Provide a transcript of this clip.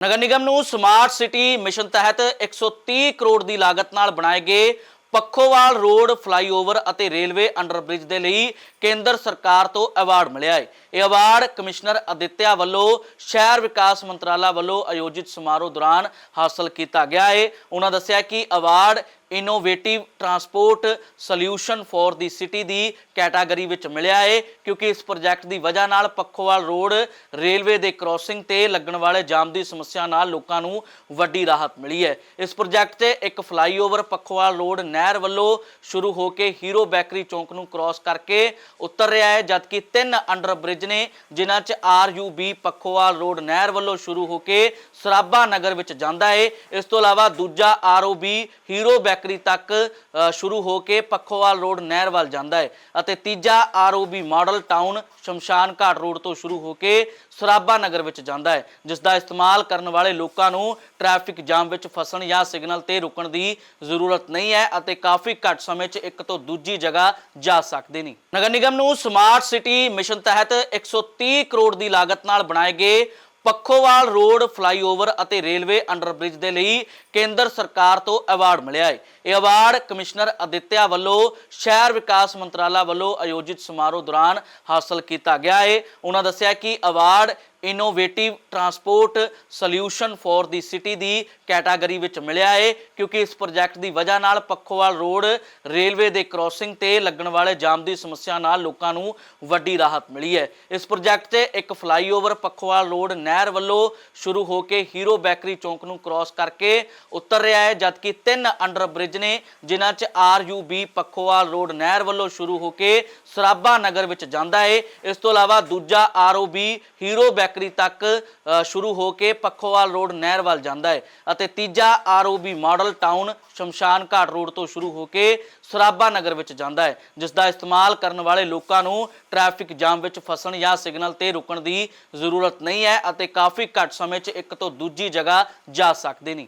ਨਗਰ ਨਿਗਮ ਨੂੰ smart city mission ਤਹਿਤ 130 ਕਰੋੜ ਦੀ ਲਾਗਤ ਨਾਲ ਬਣਾਏ ਗਏ ਪੱਖੋਵਾਲ ਰੋਡ ਫਲਾਈਓਵਰ ਅਤੇ ਰੇਲਵੇ ਅੰਡਰਬ੍ਰਿਜ ਦੇ ਲਈ ਕੇਂਦਰ ਸਰਕਾਰ ਤੋਂ ਅਵਾਰਡ ਮਿਲਿਆ ਹੈ। ਇਹ ਅਵਾਰਡ ਕਮਿਸ਼ਨਰ ਅਦਿੱਤਿਆ ਵੱਲੋਂ, ਸ਼ਹਿਰ ਵਿਕਾਸ ਮੰਤਰਾਲਾ ਵੱਲੋਂ ਆਯੋਜਿਤ ਸਮਾਰੋਹ ਦੌਰਾਨ ਹਾਸਲ ਕੀਤਾ ਗਿਆ ਹੈ। ਉਹਨਾਂ ਦੱਸਿਆ ਕਿ award innovative transport solution for the city ਦੀ ਕੈਟਾਗਰੀ ਵਿੱਚ ਮਿਲਿਆ ਹੈ ਕਿਉਂਕਿ ਇਸ ਪ੍ਰੋਜੈਕਟ ਦੀ ਵਜ੍ਹਾ ਨਾਲ ਪੱਖੋਵਾਲ ਰੋਡ, ਰੇਲਵੇ ਦੇ ਕ੍ਰਾਸਿੰਗ ਤੇ ਲੱਗਣ ਵਾਲੇ ਜਾਮ ਦੀ ਸਮੱਸਿਆ ਨਾਲ ਲੋਕਾਂ ਨੂੰ ਵੱਡੀ ਰਾਹਤ ਮਿਲੀ ਹੈ ਇਸ ਪ੍ਰੋਜੈਕਟ ਤੇ ਇੱਕ ਫਲਾਈਓਵਰ ਪੱਖੋਵਾਲ ਰੋਡ ਨਹਿਰ ਵੱਲੋਂ ਸ਼ੁਰੂ ਹੋ ਕੇ ਹੀਰੋ ਬੈਕਰੀ ਚੌਂਕ ਨੂੰ ਕ੍ਰਾਸ ਕਰਕੇ ਉਤਰ ਰਿਹਾ ਹੈ ਜਦਕਿ ਤਿੰਨ ਅੰਡਰ ਬ੍ਰਿਜ ਨੇ, ਜਿਨ੍ਹਾਂ 'ਚ ਆਰਯੂਬੀ ਪੱਖੋਵਾਲ ਰੋਡ ਨਹਿਰ ਵੱਲੋਂ ਸ਼ੁਰੂ ਹੋ ਕੇ ਸਰਾਭਾ ਨਗਰ ਵਿੱਚ ਜਾਂਦਾ ਹੈ ਇਸ ਤੋਂ ਇਲਾਵਾ ਦੂਜਾ ਆਰਓਬੀ ਹੀਰੋ ਬੈਕਰੀ ਤੱਕ ਸ਼ੁਰੂ ਹੋ ਕੇ ਪੱਖੋਵਾਲ ਰੋਡ ਨਹਿਰ ਵੱਲ ਜਾਂਦਾ ਹੈ ਅਤੇ ਤੀਜਾ ਆਰਓਬੀ ਮਾਡਲ ਟਾਊਨ ਸ਼ਮਸ਼ਾਨ ਘਾਟ ਰੋਡ ਤੋਂ ਸ਼ੁਰੂ ਹੋ ਕੇ ਸਰਾਭਾ ਨਗਰ ਵਿੱਚ ਜਾਂਦਾ ਹੈ ਜਿਸ ਦਾ ਇਸਤੇਮਾਲ ਕਰਨ ਵਾਲੇ ਲੋਕਾਂ ਨੂੰ ਟ੍ਰੈਫਿਕ ਜਾਮ ਵਿੱਚ ਫਸਣ ਜਾਂ ਸਿਗਨਲ ਤੇ ਰੁਕਣ ਦੀ ਜ਼ਰੂਰਤ ਨਹੀਂ ਹੈ ਅਤੇ ਕਾਫੀ ਘੱਟ ਸਮੇਂ 'ਚ ਇੱਕ ਤੋਂ ਦੂਜੀ ਜਗ੍ਹਾ ਜਾ ਸਕਦੇ ਨੇ। ਨਗਰ ਨਿਗਮ ਨੂੰ ਸਮਾਰਟ ਸਿਟੀ ਮਿਸ਼ਨ ਤਹਿਤ 130 ਕਰੋੜ ਦੀ ਲਾਗਤ ਨਾਲ ਬਣਾਏ ਗਏ ਪੱਖੋਵਾਲ ਰੋਡ, ਫਲਾਈਓਵਰ ਅਤੇ ਰੇਲਵੇ ਅੰਡਰਬ੍ਰਿਜ ਦੇ ਲਈ ਕੇਂਦਰ ਸਰਕਾਰ ਤੋਂ ਅਵਾਰਡ ਮਿਲਿਆ ਹੈ। ਇਹ ਅਵਾਰਡ ਕਮਿਸ਼ਨਰ ਅਦਿੱਤਿਆ ਵੱਲੋਂ ਸ਼ਹਿਰ ਵਿਕਾਸ ਮੰਤਰਾਲਾ ਵੱਲੋਂ ਆਯੋਜਿਤ ਸਮਾਰੋਹ ਦੌਰਾਨ ਹਾਸਲ ਕੀਤਾ ਗਿਆ ਹੈ। ਉਹਨਾਂ ਦੱਸਿਆ ਕਿ award innovative transport solution for the city ਦੀ ਕੈਟਾਗਰੀ ਵਿੱਚ ਮਿਲਿਆ ਹੈ ਕਿਉਂਕਿ ਇਸ ਪ੍ਰੋਜੈਕਟ ਦੀ ਵਜ੍ਹਾ ਨਾਲ ਪੱਖੋਵਾਲ ਰੋਡ, ਰੇਲਵੇ ਦੇ ਕ੍ਰਾਸਿੰਗ ਤੇ ਲੱਗਣ ਵਾਲੇ ਜਾਮ ਦੀ ਸਮੱਸਿਆ ਨਾਲ ਲੋਕਾਂ ਨੂੰ ਵੱਡੀ ਰਾਹਤ ਮਿਲੀ ਹੈ। ਇਸ ਪ੍ਰੋਜੈਕਟ ਤੇ ਇੱਕ ਫਲਾਈਓਵਰ ਪੱਖੋਵਾਲ ਰੋਡ ਨਹਿਰ ਵੱਲੋਂ ਸ਼ੁਰੂ ਹੋ ਕੇ ਹੀਰੋ ਬੈਕਰੀ ਚੌਂਕ ਨੂੰ ਕ੍ਰਾਸ ਕਰਕੇ ਉਤਰ ਰਿਹਾ ਹੈ, ਜਦਕਿ ਤਿੰਨ ਅੰਡਰ ਬ੍ਰਿਜ ਨੇ, ਜਿਨ੍ਹਾਂ 'ਚ ਆਰਯੂਬੀ ਪੱਖੋਵਾਲ ਰੋਡ ਨਹਿਰ ਵੱਲੋਂ ਸ਼ੁਰੂ ਹੋ ਕੇ ਸਰਾਭਾ ਨਗਰ ਵਿੱਚ ਜਾਂਦਾ ਹੈ ਇਸ ਤੋਂ ਇਲਾਵਾ ਦੂਜਾ ਆਰਓਬੀ ਹੀਰੋ ਬੈਕਰੀ ਤੱਕ ਸ਼ੁਰੂ ਹੋ ਕੇ ਪੱਖੋਵਾਲ ਰੋਡ ਨਹਿਰ ਵੱਲ ਜਾਂਦਾ ਹੈ ਅਤੇ ਤੀਜਾ ਆਰਓਬੀ ਮਾਡਲ ਟਾਊਨ ਸ਼ਮਸ਼ਾਨ ਘਾਟ ਰੋਡ ਤੋਂ ਸ਼ੁਰੂ ਹੋ ਕੇ ਸਰਾਭਾ ਨਗਰ ਵਿੱਚ ਜਾਂਦਾ ਹੈ, ਜਿਸ ਦਾ ਇਸਤੇਮਾਲ ਕਰਨ ਵਾਲੇ ਲੋਕਾਂ ਨੂੰ ਟ੍ਰੈਫਿਕ ਜਾਮ ਵਿੱਚ ਫਸਣ ਜਾਂ ਸਿਗਨਲ ਤੇ ਰੁਕਣ ਦੀ ਜ਼ਰੂਰਤ ਨਹੀਂ ਹੈ ਅਤੇ ਕਾਫੀ ਘੱਟ ਸਮੇਂ 'ਚ ਇੱਕ ਤੋਂ ਦੂਜੀ ਜਗ੍ਹਾ ਜਾ ਸਕਦੇ ਨੇ।